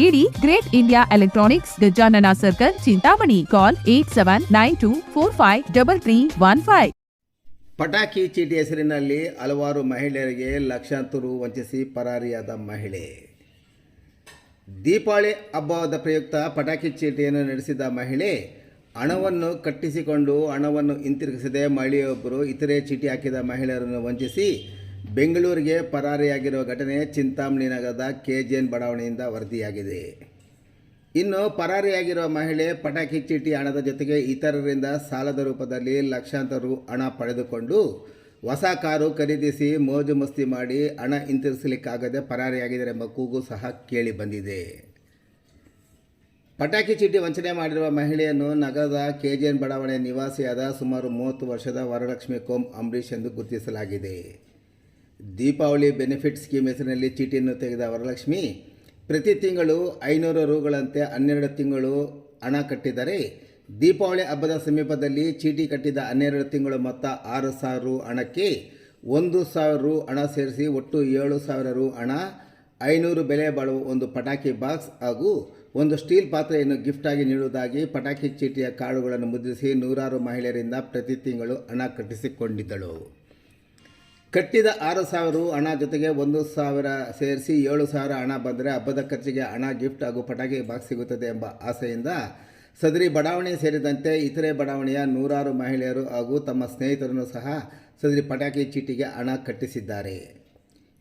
ನೀಡಿ great India electronics Gajanana circle, Chintamani. Call eight seven nine two four five double three one five ಪಟಾಕಿ ಚೀಟಿ ಹೆಸರಿನಲ್ಲಿ ಹಲವಾರು ಮಹಿಳೆಯರಿಗೆ ಲಕ್ಷಾಂತರ ವಂಚಿಸಿ ಪರಾರಿಯಾದ ಮಹಿಳೆ. ದೀಪಾವಳಿ ಹಬ್ಬದ ಪ್ರಯುಕ್ತ ಪಟಾಕಿ ಚೀಟಿಯನ್ನು ನಡೆಸಿದ ಮಹಿಳೆ, ಹಣವನ್ನು ಕಟ್ಟಿಸಿಕೊಂಡು ಹಣವನ್ನು ಹಿಂತಿರುಗಿಸದೆ ಮಹಿಳೆಯೊಬ್ಬರು ಇತರೆ ಚೀಟಿ ಹಾಕಿದ ಮಹಿಳೆಯರನ್ನು ವಂಚಿಸಿ ಬೆಂಗಳೂರಿಗೆ ಪರಾರಿಯಾಗಿರುವ ಘಟನೆ ಚಿಂತಾಮಣಿ ನಗರದ ಕೆಜಿಎನ್ ಬಡಾವಣೆಯಿಂದ ವರದಿಯಾಗಿದೆ. ಇನ್ನು ಪರಾರಿಯಾಗಿರುವ ಮಹಿಳೆ ಪಟಾಕಿ ಚೀಟಿ ಹಣದ ಜೊತೆಗೆ ಇತರರಿಂದ ಸಾಲದ ರೂಪದಲ್ಲಿ ಲಕ್ಷಾಂತರ ರು ಹಣ ಪಡೆದುಕೊಂಡು ಹೊಸ ಕಾರು ಖರೀದಿಸಿ ಮೋಜು ಮಸ್ತಿ ಮಾಡಿ ಹಣ ಹಿಂತಿರುಗಿಸಲಿಕ್ಕಾಗದೆ ಪರಾರಿಯಾಗಿದ್ದಾರೆ ಎಂಬ ಕೂಗು ಸಹ ಕೇಳಿ ಬಂದಿದೆ. ಪಟಾಕಿ ಚೀಟಿ ವಂಚನೆ ಮಾಡಿರುವ ಮಹಿಳೆಯನ್ನು ನಗರದ ಕೆಜಿಎನ್ ಬಡಾವಣೆ ನಿವಾಸಿಯಾದ ಸುಮಾರು ಮೂವತ್ತು ವರ್ಷದ ವರಲಕ್ಷ್ಮಿ ಕೋಮ್ ಅಂಬರೀಷ್ ಎಂದು ಗುರುತಿಸಲಾಗಿದೆ. ದೀಪಾವಳಿ ಬೆನಿಫಿಟ್ ಸ್ಕೀಮ್ ಹೆಸರಿನಲ್ಲಿ ಚೀಟಿಯನ್ನು ತೆಗೆದ ವರಲಕ್ಷ್ಮಿ, ಪ್ರತಿ ತಿಂಗಳು ಐನೂರು ರುಗಳಂತೆ ಹನ್ನೆರಡು ತಿಂಗಳು ಹಣ ಕಟ್ಟಿದರೆ ದೀಪಾವಳಿ ಹಬ್ಬದ ಸಮೀಪದಲ್ಲಿ ಚೀಟಿ ಕಟ್ಟಿದ ಹನ್ನೆರಡು ತಿಂಗಳು ಮೊತ್ತ ಆರು ಸಾವಿರ ರು ಹಣಕ್ಕೆ ಒಂದು ಸಾವಿರ ರು ಹಣ ಸೇರಿಸಿ ಒಟ್ಟು ಏಳು ಸಾವಿರ ರು ಹಣ, ಐನೂರು ಬೆಲೆ ಬಾಳುವ ಒಂದು ಪಟಾಕಿ ಬಾಕ್ಸ್ ಹಾಗೂ ಒಂದು ಸ್ಟೀಲ್ ಪಾತ್ರೆಯನ್ನು ಗಿಫ್ಟಾಗಿ ನೀಡುವುದಾಗಿ ಪಟಾಕಿ ಚೀಟಿಯ ಕಾರ್ಡುಗಳನ್ನು ಮುದ್ರಿಸಿ ನೂರಾರು ಮಹಿಳೆಯರಿಂದ ಪ್ರತಿ ತಿಂಗಳು ಹಣ ಕಟ್ಟಿಸಿಕೊಂಡಿದ್ದಳು. ಕಟ್ಟಿದ ಆರು ಸಾವಿರ ಹಣ ಜೊತೆಗೆ ಒಂದು ಸಾವಿರ ಸೇರಿಸಿ ಏಳು ಸಾವಿರ ಹಣ ಬಂದರೆ ಹಬ್ಬದ ಖರ್ಚಿಗೆ ಹಣ, ಗಿಫ್ಟ್ ಹಾಗೂ ಪಟಾಕಿ ಬಾಕ್ಸ್ ಸಿಗುತ್ತದೆ ಎಂಬ ಆಸೆಯಿಂದ ಸದರಿ ಬಡಾವಣೆ ಸೇರಿದಂತೆ ಇತರೆ ಬಡಾವಣೆಯ ನೂರಾರು ಮಹಿಳೆಯರು ಹಾಗೂ ತಮ್ಮ ಸ್ನೇಹಿತರನ್ನು ಸಹ ಸದರಿ ಪಟಾಕಿ ಚೀಟಿಗೆ ಹಣ ಕಟ್ಟಿಸಿದ್ದಾರೆ.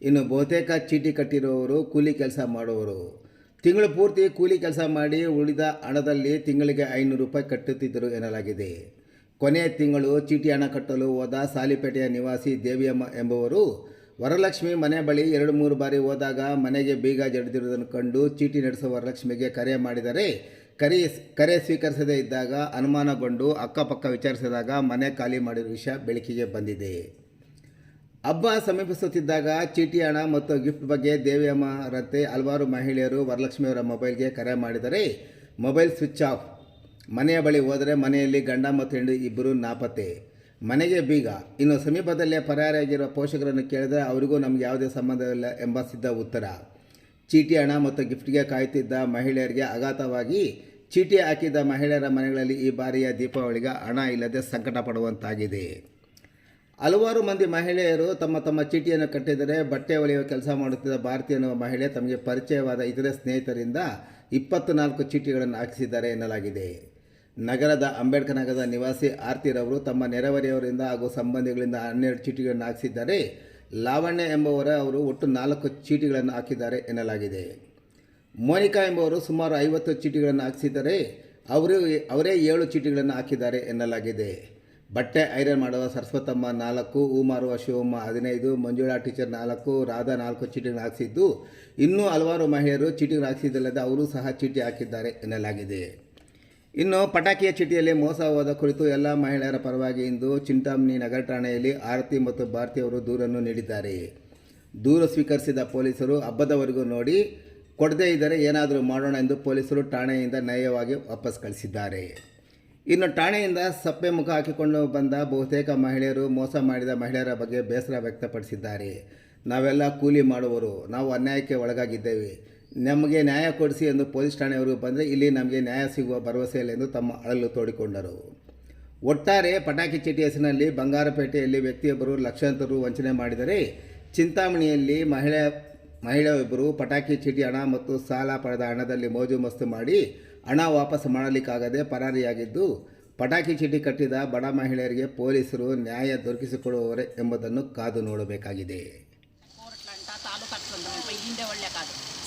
ಇನ್ನು ಬಹುತೇಕ ಚೀಟಿ ಕಟ್ಟಿರುವವರು ಕೂಲಿ ಕೆಲಸ ಮಾಡುವವರು. ತಿಂಗಳು ಪೂರ್ತಿ ಕೂಲಿ ಕೆಲಸ ಮಾಡಿ ಉಳಿದ ಹಣದಲ್ಲಿ ತಿಂಗಳಿಗೆ ಐನೂರು ರೂಪಾಯಿ ಕಟ್ಟುತ್ತಿದ್ದರು ಎನ್ನಲಾಗಿದೆ. ಕೊನೆಯ ತಿಂಗಳು ಚೀಟಿ ಹಣ ಕಟ್ಟಲು ಹೋದ ಸಾಲಿಪೇಟೆಯ ನಿವಾಸಿ ದೇವಿಯಮ್ಮ ಎಂಬುವರು ವರಲಕ್ಷ್ಮಿ ಮನೆ ಬಳಿ ಎರಡು ಮೂರು ಬಾರಿ ಹೋದಾಗ ಮನೆಗೆ ಬೀಗ ಜಡಿದಿರುವುದನ್ನು ಕಂಡು ಚೀಟಿ ನಡೆಸುವ ವರಲಕ್ಷ್ಮಿಗೆ ಕರೆ ಮಾಡಿದರೆ ಕರೆ ಕರೆ ಸ್ವೀಕರಿಸದೇ ಇದ್ದಾಗ ಅನುಮಾನಗೊಂಡು ಅಕ್ಕಪಕ್ಕ ವಿಚಾರಿಸಿದಾಗ ಮನೆ ಖಾಲಿ ಮಾಡಿರುವ ವಿಷಯ ಬೆಳಕಿಗೆ ಬಂದಿದೆ. ಹಬ್ಬ ಸಮೀಪಿಸುತ್ತಿದ್ದಾಗ ಚೀಟಿ ಹಣ ಮತ್ತು ಗಿಫ್ಟ್ ಬಗ್ಗೆ ದೇವಿಯಮ್ಮರಂತೆ ಹಲವಾರು ಮಹಿಳೆಯರು ವರಲಕ್ಷ್ಮಿಯವರ ಮೊಬೈಲ್ಗೆ ಕರೆ ಮಾಡಿದರೆ ಮೊಬೈಲ್ ಸ್ವಿಚ್ ಆಫ್ ಮನೆಯ ಬಳಿ ಹೋದರೆ ಮನೆಯಲ್ಲಿ ಗಂಡ ಮತ್ತು ಹೆಂಡು ಇಬ್ಬರು ನಾಪತ್ತೆ. ಮನೆಗೆ ಬೀಗ. ಇನ್ನು ಸಮೀಪದಲ್ಲೇ ಪರಾರಿಯಾಗಿರುವ ಪೋಷಕರನ್ನು ಕೇಳಿದರೆ ಅವರಿಗೂ ನಮಗೆ ಯಾವುದೇ ಸಂಬಂಧವಿಲ್ಲ ಎಂಬ ಸಿದ್ಧ ಉತ್ತರ. ಚೀಟಿ ಹಣ ಮತ್ತು ಗಿಫ್ಟ್ಗೆ ಕಾಯುತ್ತಿದ್ದ ಮಹಿಳೆಯರಿಗೆ ಆಘಾತವಾಗಿ ಚೀಟಿ ಹಾಕಿದ್ದ ಮಹಿಳೆಯರ ಮನೆಗಳಲ್ಲಿ ಈ ಬಾರಿಯ ದೀಪಾವಳಿಗೆ ಹಣ ಇಲ್ಲದೆ ಸಂಕಟ ಪಡುವಂತಾಗಿದೆ. ಹಲವಾರು ಮಂದಿ ಮಹಿಳೆಯರು ತಮ್ಮ ತಮ್ಮ ಚೀಟಿಯನ್ನು ಕಟ್ಟಿದರೆ ಬಟ್ಟೆ ಒಲೆಯುವ ಕೆಲಸ ಮಾಡುತ್ತಿದ್ದ ಭಾರತಿ ಮಹಿಳೆ ತಮಗೆ ಪರಿಚಯವಾದ ಇತರೆ ಸ್ನೇಹಿತರಿಂದ ಇಪ್ಪತ್ತು ನಾಲ್ಕು ಚೀಟಿಗಳನ್ನು ಹಾಕಿಸಿದ್ದಾರೆ ಎನ್ನಲಾಗಿದೆ. ನಗರದ ಅಂಬೇಡ್ಕರ್ ನಗರದ ನಿವಾಸಿ ಆರ್ತಿರವರು ತಮ್ಮ ನೆರೆಹೊರೆಯವರಿಂದ ಹಾಗೂ ಸಂಬಂಧಿಗಳಿಂದ ಹನ್ನೆರಡು ಚೀಟಿಗಳನ್ನು ಹಾಕಿಸಿದ್ದಾರೆ. ಲಾವಣ್ಯ ಎಂಬುವರ ಅವರು ಒಟ್ಟು ನಾಲ್ಕು ಚೀಟಿಗಳನ್ನು ಹಾಕಿದ್ದಾರೆ ಎನ್ನಲಾಗಿದೆ. ಮೋನಿಕಾ ಎಂಬುವರು ಸುಮಾರು ಐವತ್ತು ಚೀಟಿಗಳನ್ನು ಹಾಕಿಸಿದ್ದಾರೆ. ಅವರು ಅವರೇ ಏಳು ಚೀಟಿಗಳನ್ನು ಹಾಕಿದ್ದಾರೆ ಎನ್ನಲಾಗಿದೆ. ಬಟ್ಟೆ, ಐರನ್ ಮಾಡುವ ಸರಸ್ವತಮ್ಮ ನಾಲ್ಕು ಹೂ ಮಾರುವ ಶಿವಮ್ಮ ಹದಿನೈದು, ಮಂಜುಳಾ ಟೀಚರ್ ನಾಲ್ಕು, ರಾಧಾ ನಾಲ್ಕು ಚೀಟಿಗಳನ್ನು ಹಾಕಿಸಿದ್ದು. ಇನ್ನೂ ಹಲವಾರು ಮಹಿಳೆಯರು ಚೀಟಿಗಳನ್ನು ಹಾಕಿಸಿದ್ದಲ್ಲದೆ ಅವರು ಸಹ ಚೀಟಿ ಹಾಕಿದ್ದಾರೆ ಎನ್ನಲಾಗಿದೆ. ಇನ್ನು ಪಟಾಕಿಯ ಚೀಟಿಯಲ್ಲಿ ಮೋಸ ಹೋದ ಕುರಿತು ಎಲ್ಲ ಮಹಿಳೆಯರ ಪರವಾಗಿ ಇಂದು ಚಿಂತಾಮಣಿ ನಗರ ಠಾಣೆಯಲ್ಲಿ ಆರತಿ ಮತ್ತು ಭಾರತಿ ಅವರು ದೂರನ್ನು ನೀಡಿದ್ದಾರೆ. ದೂರು ಸ್ವೀಕರಿಸಿದ ಪೊಲೀಸರು ಹಬ್ಬದವರೆಗೂ ನೋಡಿ, ಕೊಡದೇ ಇದ್ದರೆ ಏನಾದರೂ ಮಾಡೋಣ ಎಂದು ಪೊಲೀಸರು ಠಾಣೆಯಿಂದ ನ್ಯಾಯವಾಗಿ ವಾಪಸ್ ಕಳಿಸಿದ್ದಾರೆ. ಇನ್ನು ಠಾಣೆಯಿಂದ ಸಪ್ಪೆ ಮುಖ ಹಾಕಿಕೊಂಡು ಬಂದ ಬಹುತೇಕ ಮಹಿಳೆಯರು ಮೋಸ ಮಾಡಿದ ಮಹಿಳೆಯರ ಬಗ್ಗೆ ಬೇಸರ ವ್ಯಕ್ತಪಡಿಸಿದ್ದಾರೆ. ನಾವೆಲ್ಲ ಕೂಲಿ ಮಾಡುವರು ನಾವು ಅನ್ಯಾಯಕ್ಕೆ ಒಳಗಾಗಿದ್ದೇವೆ. ನಮಗೆ ನ್ಯಾಯ ಕೊಡಿಸಿ ಎಂದು ಪೊಲೀಸ್ ಠಾಣೆಯವರೆಗೂ ಬಂದರೆ ಇಲ್ಲಿ ನಮಗೆ ನ್ಯಾಯ ಸಿಗುವ ಭರವಸೆ ಇಲ್ಲ ಎಂದು ತಮ್ಮ ಅಳಲು ತೋಡಿಕೊಂಡರು. ಒಟ್ಟಾರೆ ಪಟಾಕಿ ಚೀಟಿ ಹೆಸರಿನಲ್ಲಿ ಬಂಗಾರಪೇಟೆಯಲ್ಲಿ ವ್ಯಕ್ತಿಯೊಬ್ಬರು ಲಕ್ಷಾಂತರ ರು ವಂಚನೆ ಮಾಡಿದರೆ ಚಿಂತಾಮಣಿಯಲ್ಲಿ ಮಹಿಳೆ, ಮಹಿಳೆಯೊಬ್ಬರು ಪಟಾಕಿ ಚೀಟಿ ಹಣ ಮತ್ತು ಸಾಲ ಪಡೆದ ಹಣದಲ್ಲಿ ಮೋಜು ಮಸ್ತು ಮಾಡಿ ಹಣ ವಾಪಸ್ ಮಾಡಲಿಕ್ಕಾಗದೆ ಪರಾರಿಯಾಗಿದ್ದು, ಪಟಾಕಿ ಚೀಟಿ ಕಟ್ಟಿದ ಬಡ ಮಹಿಳೆಯರಿಗೆ ಪೊಲೀಸರು ನ್ಯಾಯ ದೊರಕಿಸಿಕೊಡುವವರೇ ಎಂಬುದನ್ನು ಕಾದು ನೋಡಬೇಕಾಗಿದೆ.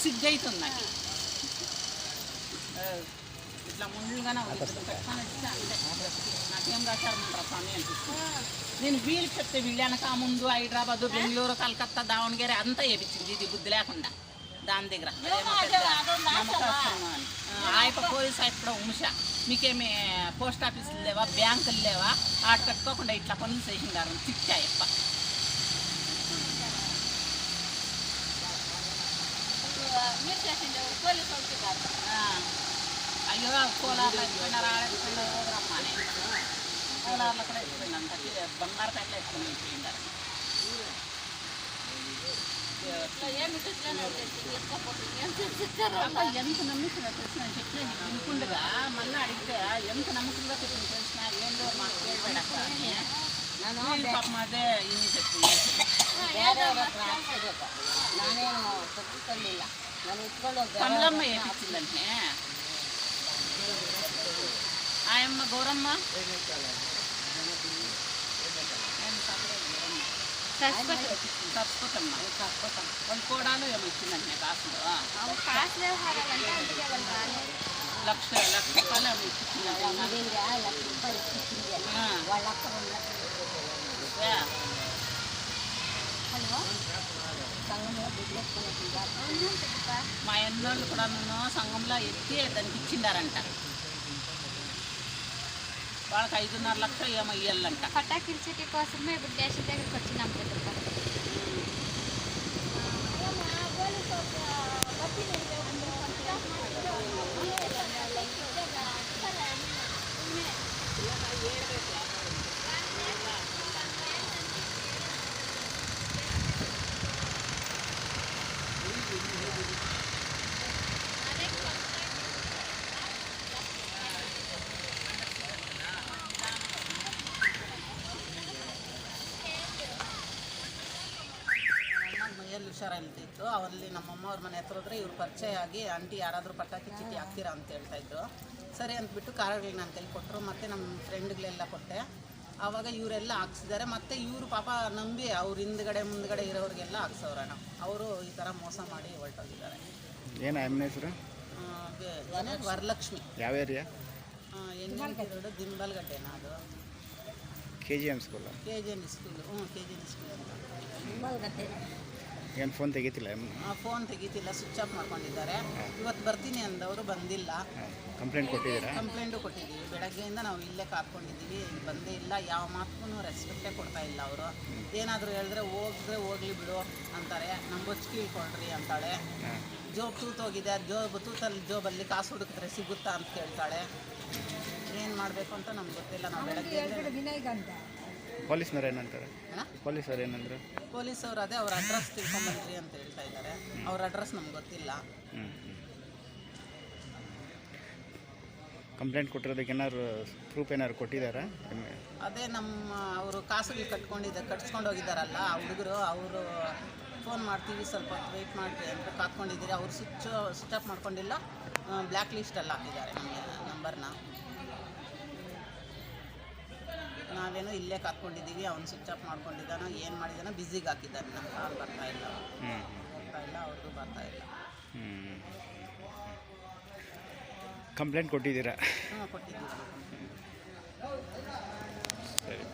సిగ్గైతుంది నాకు ఇట్లా ముందుగానే నాకేం రాశారు మన స్వామి అనిపిస్తుంది నేను వీలు చెప్తే వీళ్ళనక ముందు హైదరాబాద్ బెంగళూరు కలకత్తా దావణగిరి అంతా వేపించింది ఇది బుద్ధి లేకుండా. దాని దగ్గర. ఆ, ఆయప్ప పోలీస్ ఆయప్ప కూడా ఉమష. మీకేమి పోస్ట్ ఆఫీసులు లేవా? బ్యాంకులు లేవా? ఆట కట్టుకోకుండా ఇట్లా పనులు చేసిండారు తిట్టి మిర్చేసిండే కోళ్ళు కొట్టుతారు అయ్యో కోలార్లో ఎత్తుకున్నారు ఆడ ఎత్తుకున్నారు రమ్మా కోలార్లో కూడా ఎత్తుకున్నాం తప్పి బంగారు కట్ల ఎత్తుకుని ఎత్తుకున్నారు ఎంత నమ్మకంగా తెలిసిన చెప్తే వినుకుండగా మళ్ళీ అడిగితే ఎంత నమ్మకంగా చెప్పిన తెలిసిన ఏందో మాకు కేడబడక పాపం అదే ఇన్ని చెప్పింది ಬೇರೆ ನಾನೇನು ತಪ್ಪಿಸಲಿಲ್ಲ కమలమ్మ వేపించిందంటే ఆయమ్మ గౌరమ్మ సరస్వతమ్మ వాళ్ళు కోడాలు ఏమో ఇచ్చిందంటే కాసులు కాసు వ్యవహారాలంటే అందుకే వాళ్ళు రాలేదు లక్ష లక్ష రూపాయలు ఏమో ఇచ్చిందంటే మా ఎన్నోళ్ళు కూడా నన్ను సంఘంలో ఎత్తి దానికి ఇచ్చిండారంట. వాళ్ళకి ఐదున్నర లక్షలు ఏమయ్యాలంట పటాకి కోసమే ఇప్పుడు స్టేషన్ దగ్గరికి వచ్చినాం. ಹುಷಾರ ಇಲ್ದಿತ್ತು ಅವರಲ್ಲಿ ನಮ್ಮಮ್ಮ ಅವ್ರ ಮನೆ ಹತ್ರ ಹೋದ್ರೆ ಇವ್ರು ಪರಿಚಯ ಆಗಿ ಆಂಟಿ ಯಾರಾದರೂ ಪಟಾಕಿ ಚೀಟಿ ಹಾಕ್ತೀರಾ? ಅಂತ ಹೇಳ್ತಾ ಹೇಳ್ತಾಯಿದ್ರು ಸರಿ ಅಂದ್ಬಿಟ್ಟು ಕಾರ್ಡ್ಗಳು ನಾನು ಕೈ ಕೊಟ್ಟರು ಮತ್ತು ನಮ್ಮ ಫ್ರೆಂಡ್ಗಳೆಲ್ಲ ಕೊಟ್ಟೆ. ಆವಾಗ ಇವರೆಲ್ಲ ಹಾಕ್ಸಿದ್ದಾರೆ. ಮತ್ತು ಇವರು ಪಾಪ ನಂಬಿ ಅವ್ರ ಹಿಂದ್ಗಡೆ ಮುಂದ್ಗಡೆ ಇರೋರಿಗೆಲ್ಲ ಹಾಕ್ಸೋರಣ ಅವರು ಈ ಥರ ಮೋಸ ಮಾಡಿ ಹೊರಟೋಗಿದ್ದಾರೆ. ಏನು ಅಮ್ಮನ ಹೆಸರು? ವರಲಕ್ಷ್ಮಿ. ಯಾವ ಏರಿಯಾ? ಎಣ್ಣೆ ಅದು. K G M school K G M school ಹ್ಞೂ ಕೆ ಜಿ ಎಂ ಸ್ಕೂಲ್ ಅಂತ ಏನು ಫೋನ್ ತೆಗಿತಿಲ್ಲ? ಆ ಫೋನ್ ತೆಗಿತಿಲ್ಲ ಸ್ವಿಚ್ ಆಫ್ ಮಾಡ್ಕೊಂಡಿದ್ದಾರೆ. ಇವತ್ತು ಬರ್ತೀನಿ ಅಂದವರು ಬಂದಿಲ್ಲ. ಕಂಪ್ಲೇಂಟ್ ಕೊಟ್ಟಿದ್ದೀರಾ? ಕಂಪ್ಲೇಂಟು ಕೊಟ್ಟಿದ್ದೀವಿ. ಬೆಳಗ್ಗೆಯಿಂದ ನಾವು ಇಲ್ಲೇ ಕಾದ್ಕೊಂಡಿದ್ದೀವಿ. ಇಲ್ಲಿ ಬಂದೇ ಇಲ್ಲ. ಯಾವ ಮಾತಕ್ಕೂ ರೆಸ್ಪೆಕ್ಟೇ ಕೊಡ್ತಾ ಇಲ್ಲ ಅವರು. ಏನಾದರೂ ಹೇಳಿದ್ರೆ ಹೋಗಿದ್ರೆ ಹೋಗ್ಲಿ ಬಿಡು ಅಂತಾರೆ. ನಮ್ಮ ಬೊಚ್ಚಿಗೆ ಕೀಳ್ಕೊಳ್ರಿ ಅಂತಾಳೆ. ಜೋಬ್ ತೂತೋಗಿದೆ ಜೋಬ್ ತೂತಲ್ಲಿ ಜೋಬಲ್ಲಿ ಕಾಸು ಹುಡುಕಿದ್ರೆ ಸಿಗುತ್ತಾ ಅಂತ ಕೇಳ್ತಾಳೆ. ಏನು ಮಾಡಬೇಕು ಅಂತ ನಮ್ಗೆ ಗೊತ್ತಿಲ್ಲ. ನಾವು ಬೆಳಗ್ಗೆ ಪೊಲೀಸ್ನವ್ರು ಏನಂತಾರೆ? ಪೊಲೀಸವ್ರು ಏನಂದ್ರೆ? ಪೊಲೀಸ್ ಅವ್ರು ಅದೇ ಅವ್ರ ಅಡ್ರೆಸ್ ತಿಳ್ಕೊಂಬಂದ್ರಿ ಅಂತ ಹೇಳ್ತಾ ಇದ್ದಾರೆ. ಅವ್ರ ಅಡ್ರೆಸ್ ನಮ್ಗೆ ಗೊತ್ತಿಲ್ಲ. ಕಂಪ್ಲೇಂಟ್ ಕೊಟ್ಟಿರೋದಕ್ಕೆ ಏನಾದ್ರು ಪ್ರೂಫ್ ಏನಾದ್ರು ಕೊಟ್ಟಿದ್ದಾರಾ? ಅದೇ ನಮ್ಮ ಅವರು ಕಾಸುಗಳು ಕಟ್ಕೊಂಡಿದ್ದ ಕಟ್ಸ್ಕೊಂಡು ಹೋಗಿದ್ದಾರಲ್ಲ ಆ ಹುಡುಗರು ಅವರು ಫೋನ್ ಮಾಡ್ತೀವಿ ಸ್ವಲ್ಪ ವೆಯ್ಟ್ ಮಾಡಿರಿ ಅಂತ ಕಾತ್ಕೊಂಡಿದ್ದೀರಿ. ಅವ್ರು ಸ್ವಿಚ್ ಸ್ವಿಚ್ ಆಫ್ ಮಾಡ್ಕೊಂಡಿಲ್ಲ. ಬ್ಲ್ಯಾಕ್ ಲಿಸ್ಟಲ್ಲಿ ಹಾಕಿದ್ದಾರೆ ನಮಗೆ ನಂಬರ್ನ ನಾವೇನೋ ಇಲ್ಲೇ ಕಾತ್ಕೊಂಡಿದ್ದೀವಿ ಅವ್ನು ಸ್ವಿಚ್ ಆಫ್ ಮಾಡ್ಕೊಂಡಿದ್ದಾನೋ ಏನು ಮಾಡಿದಾನೋ ಬಿಸಿಗೆ ಹಾಕಿದ್ದಾನೆ ನಮ್ಮ ಕಾಲ್ ಬರ್ತಾ ಇಲ್ಲ. ಹೋಗ್ತಾ ಇಲ್ಲ ಅವ್ರಿಗೂ ಬರ್ತಾ ಇಲ್ಲ. ಕಂಪ್ಲೇಂಟ್ ಕೊಟ್ಟಿದ್ದೀರಾ? ಹಾಂ ಕೊಟ್ಟಿದ್ದೀವಿ. ಸರಿ.